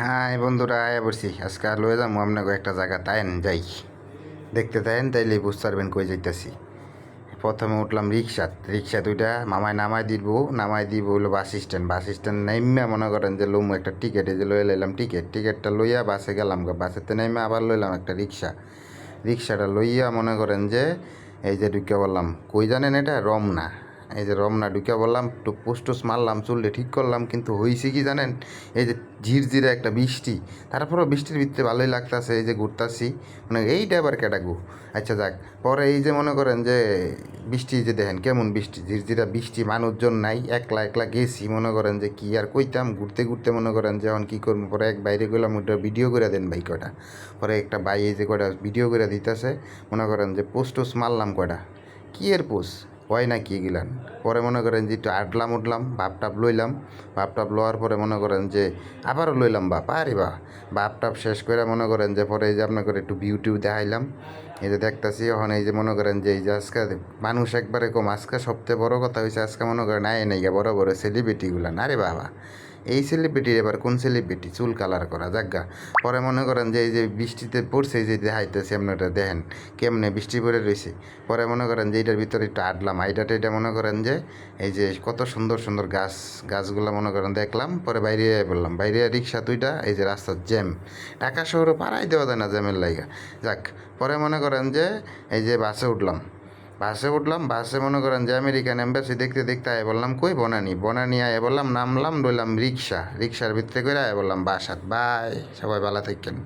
হ্যাঁ বন্ধুরা, আয়া বলছি আজকে আর লয়ে যাব আপনাকে একটা জায়গা তাইন যাই। দেখতে তাইন, তাইলে বুঝতে পারবেন কই যাইতেছি। প্রথমে উঠলাম রিক্সা রিক্সা দুইটা মামায় নামাই দিব নামাই দিব হলো বাস স্ট্যান্ড। বাস স্ট্যান্ড নাইমা মনে করেন যে লুম একটা টিকিট, এই যে লয়ে লাইলাম টিকিট। টিকিটটা লইয়া বাসে গেলাম বাসেতে নাইমা আবার লইলাম একটা রিক্সা। রিক্সাটা লইয়া মনে করেন যে এই যে ঢুকে বললাম কই জানেন এটা? রমনা। এই যে রমনা ঢুকে বললাম, একটু পুস্টুস মারলাম, চুলটা ঠিক করলাম, কিন্তু হয়েছে কি জানেন? এই যে ঝিরঝিরে একটা বৃষ্টি। তারপরেও বৃষ্টির ভিতরে ভালোই লাগতাছে, এই যে ঘুরতাছি। মানে এইটা আবার কেটা গু? আচ্ছা যাক, পরে এই যে মনে করেন যে বৃষ্টি যে দেখেন, কেমন বৃষ্টি? ঝিরঝিরা বৃষ্টি, মানুষজন নাই, একলা একলা গেছি, মনে করেন যে কি আর কইতাম? ঘুরতে ঘুরতে মনে করেন যে এখন কী করব? পরে এক বাইরে গেলাম, ওটা ভিডিও করে দেন ভাই কয়টা। পরে একটা বাই এই যে কয়টা ভিডিও করে দিতেছে, মনে করেন যে পোস্ট টোস্ট মারলাম কয়টা। কি এর পোস্ট? হয় না কি গেলান পরে মনে করেন যে একটু আটলাম উঠলাম বাপটাপ লইলাম। বাপটাপ লওয়ার পরে মনে করেন যে আবারও লইলাম বাপ। আরে বা বাপটাপ শেষ করে মনে করেন যে পরে এই যে আপনার করে একটু বিউটিউব দেখাইলাম। এই যে দেখতেছি, এখন এই যে মনে করেন যে এই যে আজকে মানুষ একবারে কম। আজকে সবচেয়ে বড় কথা হয়েছে আজকে মনে করেন আয় নাই বড় বড় সেলিব্রিটিগুলা না রে বাবা! এই সেলিব্রিটির এবার কোন সেলিব্রিটি চুল কালার করা যাজ্ঞা পরে মনে করেন যে এই যে বৃষ্টিতে পড়ছে যে দেখাইতেছি আপনারা দেখেন কেমনে বৃষ্টি পড়ে রয়েছে পরে মনে করেন যে এটার ভিতরে একটু আটলাম আইটাটা এটা মনে করেন যে এই যে কত সুন্দর সুন্দর গাছ, গাছগুলো মনে করেন দেখলাম, পরে বাইরে বললাম, বাইরে রিক্সা দুইটা, এই যে রাস্তার জ্যাম। ঢাকা শহরে পাড়াই দেওয়া যায় না জ্যামের লাইগা। যাক, পরে মনে করেন যে এই যে বাসে উঠলাম। বাসে উঠলাম, বাসে মনে করেন যে আমেরিকান এম্বাসি দেখতে দেখতে আয় বললাম, কই বনানি? বনানি আয় বললাম, নামলাম, রইলাম রিক্সা। রিক্সার ভিতরে করে আয় বললাম, বাসাত, বাই, সবাই ভালো থাকেন।